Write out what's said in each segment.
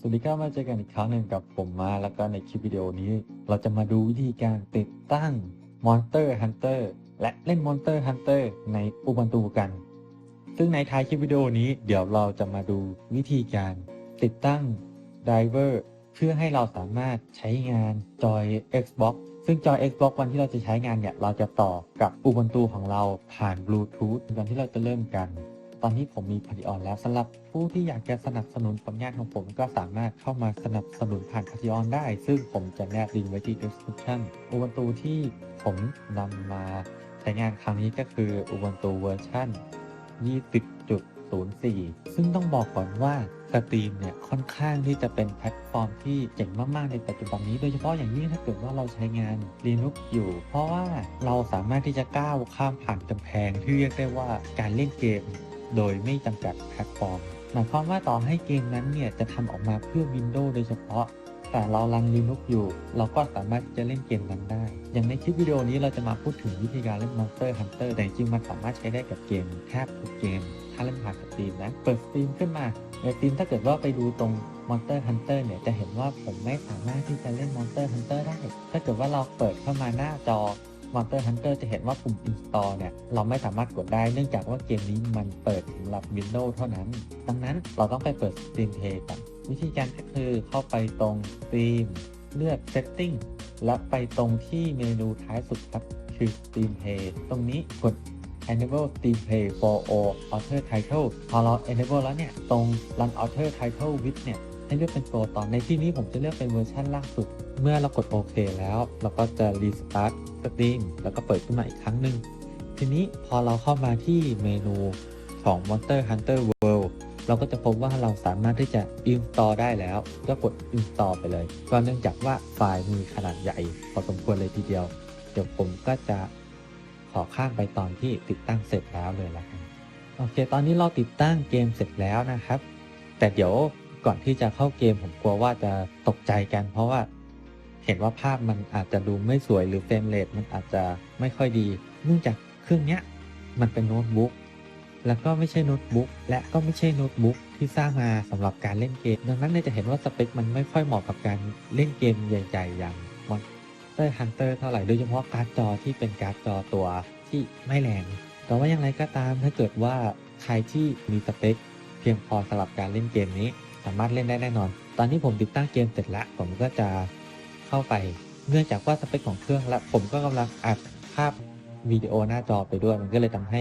สวัสดีครับมาเจอกันอีกครั้งหนึ่งกับผมมาแล้วก็ในคลิปวิดีโอนี้ เราจะมาดูวิธีการติดตั้ง Monster Hunter และเล่น Monster Hunter ใน Ubuntu กัน ซึ่งในท้ายคลิปวิดีโอนี้เดี๋ยวเราจะมาดูวิธีการติดตั้ง Driver เพื่อให้เราสามารถใช้งานจอย Xbox ซึ่งจอย Xbox วันที่เราจะใช้งานเนี่ยเราจะต่อกับ Ubuntu ของเราผ่าน Bluetooth ก่อนที่เราจะเริ่มกัน ตอนนี้ผมมีพ a ิออนแล้วสำหรับผู้ที่อยากจะสนับสนุนผลงานของผมก็สามารถเข้ามาสนับสนุนผ่านพ a ิออนได้ ซึ่งผมจะแนบลิงก์ไว้ที่ description Ubuntu ที่ผมนำมาใช้งานครั้งนี้ก็คือ Ubuntu เวอร์ชัน20.04 ซึ่งต้องบอกก่อนว่าสตรีมเนี่ยค่อนข้างที่จะเป็นแพลตฟอร์มที่เจ๋งมาก ๆ ในปัจจุบันนี้ โดยเฉพาะอย่างยิ่งถ้าเกิดว่าเราใช้งาน Linux อยู่ เพราะว่าเราสามารถที่จะก้าวข้ามผ่านกำแพงที่เรียกได้ว่าการเล่นเกม โดยไม่จำกัดแพลตฟอร์ม หมายความว่าต่อให้เกมนั้นเนี่ยจะทำออกมาเพื่อ Windows โดยเฉพาะ แต่เรารัน Linux อยู่ เราก็สามารถจะเล่นเกมนั้นได้ อย่างในคลิปวิดีโอนี้เราจะมาพูดถึงวิธีการเล่น Monster Hunter แต่จริงมันสามารถใช้ได้กับเกมแทบทุกเกม ถ้าเล่นผ่านสตรีมนะ เปิดสตรีมขึ้นมาในสตรีมถ้าเกิดว่าไปดูตรง Monster Hunter เนี่ยจะเห็นว่าผมไม่สามารถที่จะเล่น Monster Hunter ได้ ถ้าเกิดว่าเราเปิดเข้ามาหน้าจอ Monster Hunter จะเห็นว่าปุ่ม install เนี่ย เราไม่สามารถกดได้เนื่องจากว่าเกมนี้มันเปิดสำหรับ Windows เท่านั้น ดังนั้นเราต้องไปเปิด Steam Play ก่อนวิธีการก็คือเข้าไปตรง Steam เลือก Setting แล้วไปตรงที่เมนูท้ายสุดครับคือ Steam Play ตรงนี้กด enable Steam Play for all author title พอเรา enable แล้วเนี่ย ตรง run author title with เนี่ย ให้เลือกเป็นตัวตอนในที่นี้ผมจะเลือกเป็นเวอร์ชันล่าสุด เมื่อเรากดโอเคแล้ว เราก็จะ restart Steam แล้วก็เปิดขึ้นมาอีกครั้งหนึ่งทีนี้พอเราเข้ามาที่เมนูของ Monster Hunter World เราก็จะพบว่าเราสามารถที่จะ install ได้แล้ว ก็กด install ไปเลยก็เนื่องจากว่าไฟล์มีขนาดใหญ่พอสมควรเลยทีเดียว เดี๋ยวผมก็จะขอข้ามไปตอนที่ติดตั้งเสร็จแล้วเลยละกันโอเค ตอนนี้เราติดตั้งเกมเสร็จแล้วนะครับ แต่เดี๋ยว ก่อนที่จะเข้าเกมผมกลัวว่าจะตกใจกัน เพราะว่าเห็นว่าภาพมันอาจจะดูไม่สวยหรือเฟรมเรทมันอาจจะไม่ค่อยดีเนื่องจากเครื่องเนี้ยมันเป็นโน้ตบุ๊กแล้วก็ไม่ใช่โน้ตบุ๊กและก็ไม่ใช่โน้ตบุ๊กที่สร้างมาสำหรับการเล่นเกม ดังนั้นเนี่ยจะเห็นว่าสเปคมันไม่ค่อยเหมาะกับการเล่นเกมใหญ่ ๆ อย่าง Monster Hunter เท่าไหร่โดยเฉพาะการ์ดจอที่เป็นการ์ดจอตัวที่ไม่แรงแต่ว่าอย่างไรก็ตามถ้าเกิดว่าใครที่มีสเปคเพียงพอสำหรับการเล่นเกมนี้ามารถเล่นได้แน่นอน ตอนนี้ผมติดตั้งเกมเสร็จแล้วผมก็จะเข้าไป เนื่องจากว่าสเปคของเครื่องและผมก็กำลังอัดภาพวิดีโอหน้าจอไปด้วย มันก็เลยทำให้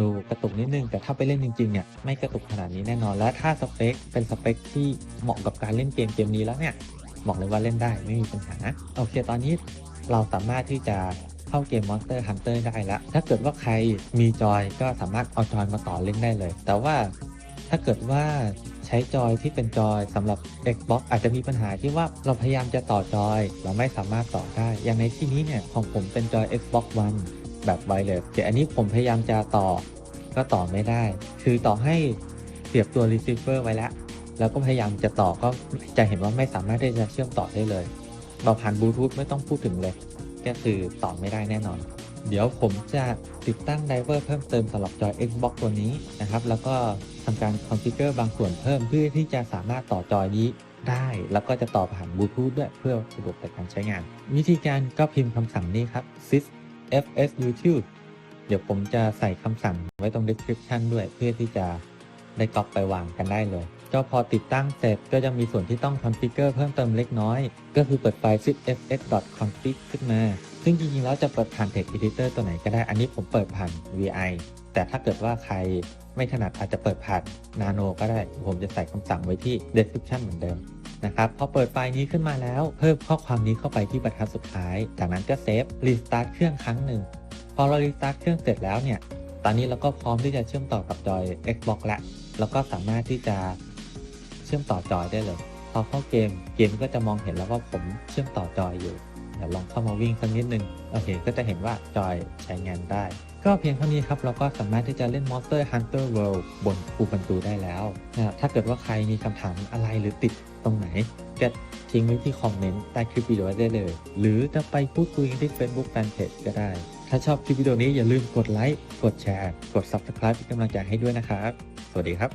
ดูกระตุกนิดนึงแต่ถ้าไปเล่นจริงๆเนี่ยไม่กระตุกขนาดนี้แน่นอน และถ้าสเปคเป็นสเปคที่เหมาะกับการเล่นเกมเกมนี้แล้วเนี่ยบอกเลยว่าเล่นได้ไม่มีปัญหาโอเคตอนนี้เราสามารถที่จะเข้าเกม Monster Hunter ได้แล้วถ้าเกิดว่าใครมีจอยก็สามารถเอาจอยมาต่อเล่นได้เลย แต่ว่าถ้าเกิดว่า ใช้จอยที่เป็นจอยสำหรับ Xbox อาจจะมีปัญหาที่ว่าเราพยายามจะต่อจอย เราไม่สามารถต่อได้ อย่างในที่นี้เนี่ยของผมเป็นจอย Xbox One แบบไวเลสแต่อันนี้ผมพยายามจะต่อก็ต่อไม่ได้ คือต่อให้เสียบตัว receiver ไว้แล้ว แล้วก็พยายามจะต่อก็จะเห็นว่าไม่สามารถที่จะเชื่อมต่อได้เลย เราผ่านบลูทูธไม่ต้องพูดถึงเลย ก็คือต่อไม่ได้แน่นอน เดี๋ยวผมจะติดตั้งไดเวอร์เพิ่มเติมสำหรับจอย Xbox ตัวนี้นะครับ แล้วก็ทำการคอนฟิกเกอร์บางส่วนเพิ่มเพื่อที่จะสามารถต่อจอยนี้ได้ แล้วก็จะต่อผ่านบลูทูธด้วยเพื่อสะดวกในการใช้งาน วิธีการก็พิมพ์คำสั่งนี้ครับ sys fs youtube เดี๋ยวผมจะใส่คำสั่งไว้ตรง description ด้วยเพื่อที่จะได้ก๊อปไปวางกันได้เลยก็พอติดตั้งเสร็จก็จะมีส่วนที่ต้องคอนฟิกเกอร์เพิ่มเติมเล็กน้อย ก็คือเปิดไฟล์ sysfs.config ขึ้นมา ซึ่งจริงๆแล้วจะเปิดผ่าน text editor ตัวไหนก็ได้ อันนี้ผมเปิดผ่าน vi แต่ถ้าเกิดว่าใครไม่ถนัดอาจจะเปิดผ่าน nano ก็ได้ ผมจะใส่คำสั่งไว้ที่ description เหมือนเดิมนะครับ พอเปิดไฟล์นี้ขึ้นมาแล้ว เพิ่มข้อความนี้เข้าไปที่บรรทัดสุดท้าย จากนั้นก็เซฟ restart เครื่องครั้งหนึ่ง พอเรา restart เครื่องเสร็จแล้วเนี่ย ตอนนี้เราก็พร้อมที่จะเชื่อมต่อกับจอย Xbox แล้วแล้วก็สามารถที่จะเชื่อมต่อจอยได้เลย พอเข้าเกม เกมก็จะมองเห็นแล้วว่าผมเชื่อมต่อจอยอยู่ ดี๋ยวลองเข้ามาวิ่งสักนิดนึงโอเค ก็จะเห็นว่าจอยใช้งานได้ ก็เพียงเท่านี้ครับ เราก็สามารถที่จะเล่น Monster Hunter World บน Ubuntu ได้แล้วนะถ้าเกิดว่าใครมีคำถามอะไรหรือติดตรงไหนก็ทิ้งไว้ที่คอมเมนต์ใต้คลิปวิดีโอได้เลย หรือจะไปพูดคุยกันที่ Facebook Fanpage ก็ได้ ถ้าชอบคลิปวิดีโอนี้อย่าลืมกดไลค์ กดแชร์ กด Subscribe เป็นกำลังใจให้ด้วยนะครับ สวัสดีครับ